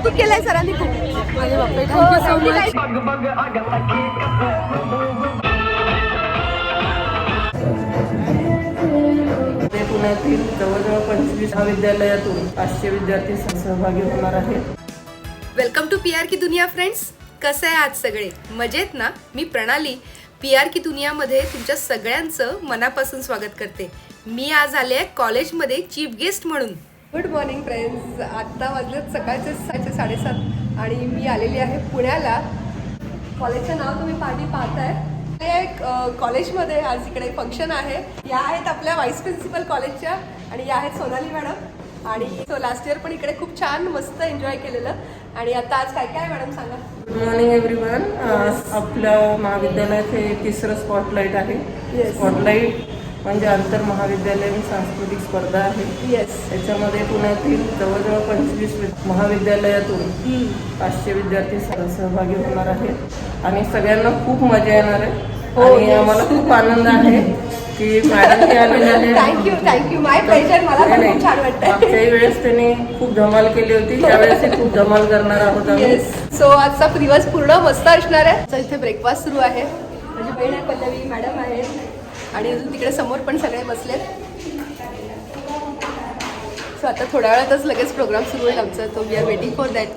कौतुक केलंय सरांनी खूप. अरे बापरे थँक्यू सो मच ते पुण्यातील जवळजवळ पंचवीस महाविद्यालयातून पाचशे विद्यार्थी सहभागी होणार आहेत. वेलकम टू पी आर की दुनिया फ्रेंड्स कसं आहे आज सगळे? मजेत ना? मी प्रणाली. पी आर की दुनियामध्ये तुमच्या सगळ्यांचं मनापासून स्वागत करते. मी आज आले आहे कॉलेजमध्ये चीफ गेस्ट म्हणून. गुड मॉर्निंग फ्रेंड्स आत्ता वाजलेत सकाळचे सहाचे साडेसात आणि मी आलेली आहे पुण्याला. कॉलेजचं नाव तुम्ही पाठी पाहताय. एक अ, कॉलेजमध्ये आज इकडे फंक्शन आहे. या आहेत आपल्या व्हाईस प्रिन्सिपल कॉलेजच्या आणि या आहेत सोनाली मॅडम. आणि सो लास्ट इयर पण इकडे खूप छान मस्त एन्जॉय केलेलं. आणि आता आज काय काय मॅडम सांगा? गुड मॉर्निंग एव्हरीवन आपल्या महाविद्यालयात हे तिसरं स्पॉटलाईट आहे. स्पॉटलाईट म्हणजे आंतर महाविद्यालयीन सांस्कृतिक स्पर्धा आहे. येस त्याच्यामध्ये पुण्यातील जवळजवळ पंचवीस महाविद्यालयातून पाचशे विद्यार्थी सह- सहभागी होणार आहेत. आणि सगळ्यांना खूप मजा येणार आहे. हो, आणि. आम्हाला खूप आनंद आहे की मॅडम हे आलेले आहेत. थँक्यू थँक्यू माय प्लेजर मला खूप छान नाही. वाटतंय. मागच्याही वेळेस त्यांनी खूप धमाल केली होती. त्यावेळेस खूप धमाल करणार आहोत आम्ही. सो आजचा दिवस पूर्ण मस्त असणार आहे. इथे ब्रेकफास्ट सुरू आहे. माझी बहीण आहे पल्लवी. मॅडम आहे. आणि अजून तिकडे समोर पण सगळे बसलेत. सो आता थोड्या वेळातच लगेच प्रोग्राम सुरू होईल आमचा. तो we are waiting for that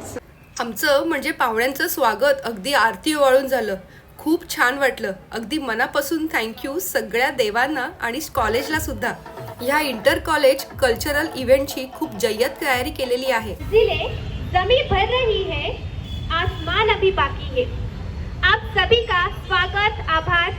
आमचं म्हणजे पाहुण्यांचं स्वागत अगदी आरती ओवाळून झालं. खूप छान वाटलं. अगदी मनापासून थँक्यू सगळ्या देवांना आणि कॉलेजला सुद्धा. ह्या इंटर कॉलेज कल्चरल इव्हेंटची खूप जय्यत तयारी केलेली आहे. जिले जमी भर रही है आसमान अभी बाकी है। आप सभी का स्वागत आभार।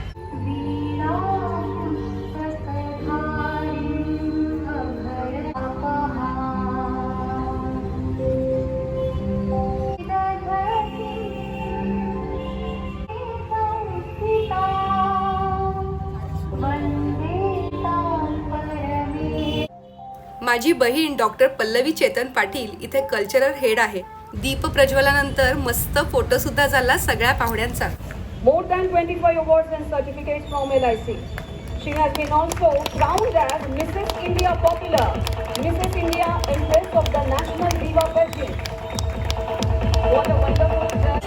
माझी बहीण डॉक्टर पल्लवी चेतन पाटील इथे कल्चरल हेड आहे. दीप प्रज्वलानंतर मस्त फोटो सुद्धा झाला सगळ्या पाहुण्यांचा. More than twenty five award and certificate from L I C she has been also proud as Mrs India popular Mrs India in place of the national diva festival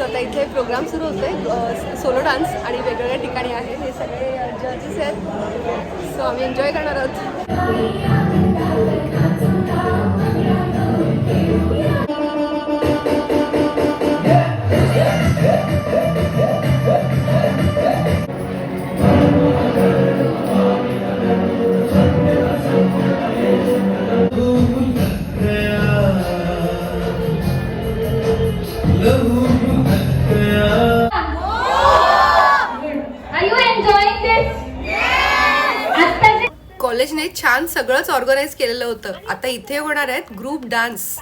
आता इथे programme सुरू होतोय. Solo dance आणि वेगवेगळ्या ठिकाणी आहे. हे सगळे जजेस आहेत. सो आम्ही एन्जॉय करणार आहोत. कॉलेजने छान सगळंच ऑर्गनाईज केलेलं होतं. आता इथे होणार आहेत ग्रुप डान्स.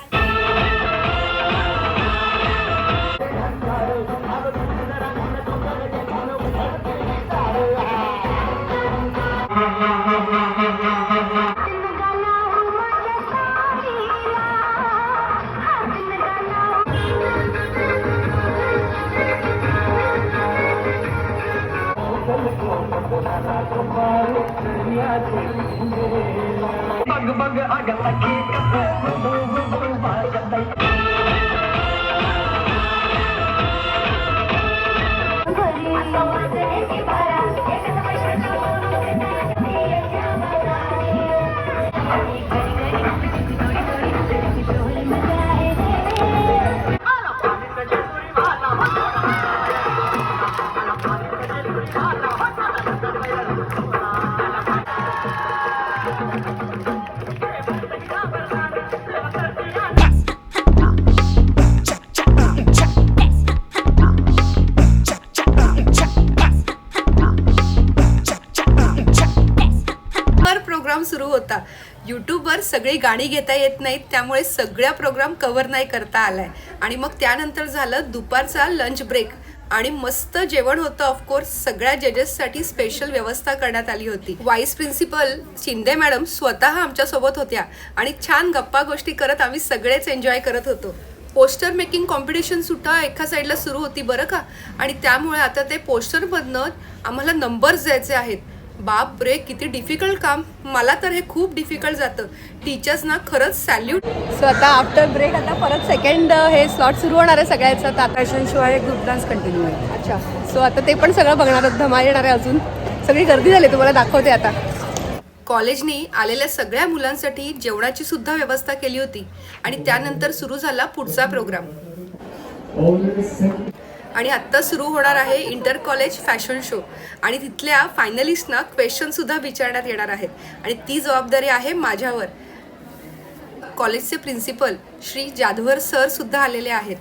वर प्रोग्राम सुरू होता. यूट्यूबवर सगळी गाणी घेता येत नाहीत त्यामुळे सगळ्या प्रोग्राम कव्हर नाही करता आलाय. आणि मग त्यानंतर झालं दुपारचा लंच ब्रेक आणि मस्त जेवण होतं ऑफकोर्स सगळ्या जजेससाठी स्पेशल व्यवस्था करण्यात आली होती. व्हाईस प्रिन्सिपल शिंदे मॅडम स्वतः आमच्यासोबत होत्या. आणि छान गप्पा गोष्टी करत आम्ही सगळेच एन्जॉय करत होतो. पोस्टर मेकिंग कॉम्पिटिशन सुद्धा एका साईडला सुरू होती बरं का? आणि त्यामुळे आता ते पोस्टरमधनं आम्हाला नंबर्स द्यायचे आहेत. बाप रे किती डिफिकल्ट काम. मला तर हे खूप डिफिकल्ट जातं. टीचर्सना खरंच सॅल्यूट सो आता आफ्टर ब्रेक आता परत सेकंड हे स्लॉट सुरू होणार आहे सगळ्याचं. आता फॅशन शो आहे ग्रुप डान्स कंटिन्यू आहे अच्छा. सो आता ते पण सगळं बघणार आहोत. धमाल येणार आहे अजून. सगळी गर्दी झाली तुम्हाला दाखवते आता. कॉलेजने आलेल्या सगळ्या मुलांसाठी जेवणाची सुद्धा व्यवस्था केली होती. आणि त्यानंतर सुरू झाला पुढचा प्रोग्राम आणि आत्ता सुरू होणार आहे इंटर कॉलेज फॅशन शो. आणि तिथल्या फायनलिस्टना क्वेश्चन सुद्धा विचारण्यात येणार आहेत. आणि ती जबाबदारी आहे माझ्यावर. कॉलेजचे प्रिन्सिपल श्री जाधवर सर सुद्धा आलेले आहेत.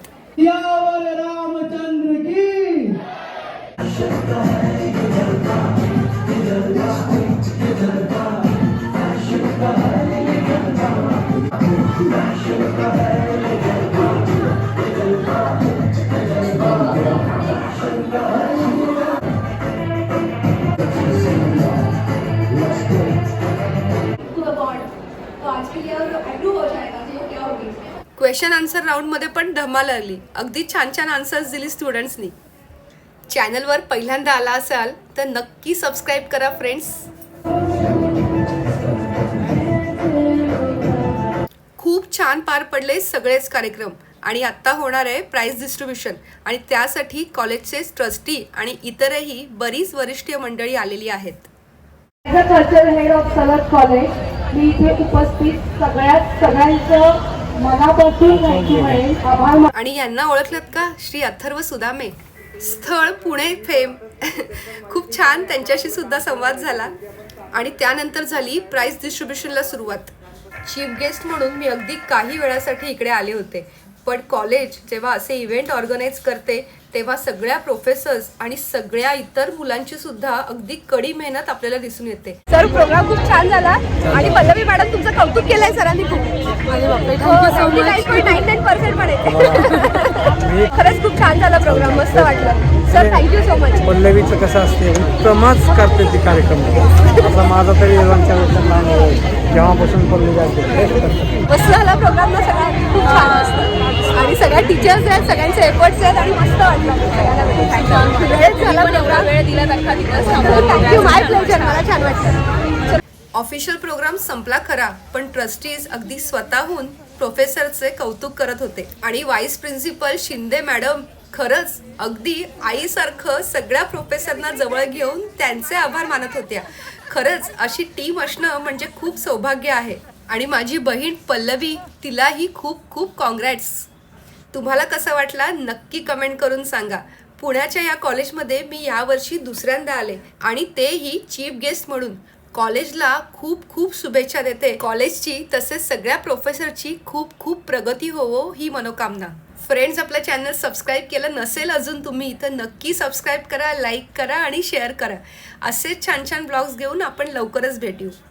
क्वेश्चन आन्सर राऊंडमध्ये पण धमाल लागली. अगदी छान छान आन्सर्स दिली स्टुडंट्सनी चॅनलवर पहिल्यांदा आला असाल तर नक्की सबस्क्राईब करा फ्रेंड्स खूप छान पार पडले सगळेच कार्यक्रम. आणि आत्ता होणार आहे प्राईज डिस्ट्रीब्युशन आणि त्यासाठी कॉलेजचे ट्रस्टी आणि इतरही बरीच वरिष्ठ मंडळी आलेली आहेत. कल्चर हेड ऑफ कॉलेज मी इथे उपस्थित सगळ्यात सगळ्यांचं आणि यांना ओळखलत का? श्री अथर्व सुदामे. स्थळ पुणे फेम. खूप छान त्यांच्याशी सुद्धा संवाद झाला. आणि त्यानंतर झाली प्राईज डिस्ट्रीब्युशनला सुरुवात. चीफ गेस्ट म्हणून मी अगदी काही वेळासाठी इकडे आले होते. पण कॉलेज जेव्हा असे इव्हेंट ऑर्गनाईज करते तेव्हा सगळ्या प्रोफेसर्स आणि सगळ्या इतर मुलांची सुद्धा अगदी कडी मेहनत आपल्याला दिसून येते. सर प्रोग्राम खूप छान झाला आणि पल्लवी मॅडम तुमचं कौतुक केलंय सरांनी खूप. हो, थँक्यू सो 99.99% पण आहे. खरंच खूप छान झाला प्रोग्राम मस्त वाटलं. Sir thank you so much पल्लवीचं कसं असते उत्तमच करते ती कार्यक्रम. माझा तरी जेव्हापासून पल्लवी मस्त झाला प्रोग्राम ना सगळा. खूप छान असतं. आणि सगळ्या टीचर्स आहेत सगळ्यांचे एफर्ट्स आहेत आणि मस्त वाटलं. सगळ्यांना वेळ दिला अख्खा दिवस. थँक्यू माय प्लेजर मला छान वाटलं. ऑफिशियल प्रोग्राम संपला खरा पण ट्रस्टीज अगदी स्वतःहून प्रोफेसरचे कौतुक करत होते. आणि व्हाईस प्रिन्सिपल शिंदे मॅडम खरंच अगदी आईसारखं सगळ्या प्रोफेसरना जवळ घेऊन त्यांचे आभार मानत होत्या. खरंच अशी टीम असणं म्हणजे खूप सौभाग्य आहे. आणि माझी बहीण पल्लवी तिलाही खूप खूप कॉंग्रॅट्स तुम्हाला कसा वाटला नक्की कमेंट करून सांगा. पुण्याच्या या कॉलेजमध्ये मी यावर्षी दुसऱ्यांदा आले आणि तेही चीफ गेस्ट म्हणून. कॉलेजला खूप खूप शुभेच्छा देते. कॉलेजची तसेच सगळ्या प्रोफेसरची खूप खूप प्रगती होवो ही मनोकामना. फ्रेंड्स आपलं चॅनल सबस्क्राईब केलं नसेल अजून तुम्ही तर नक्की सबस्क्राईब करा लाईक करा आणि शेअर करा. असेच छान छान ब्लॉग्स घेऊन आपण लवकरच भेटू.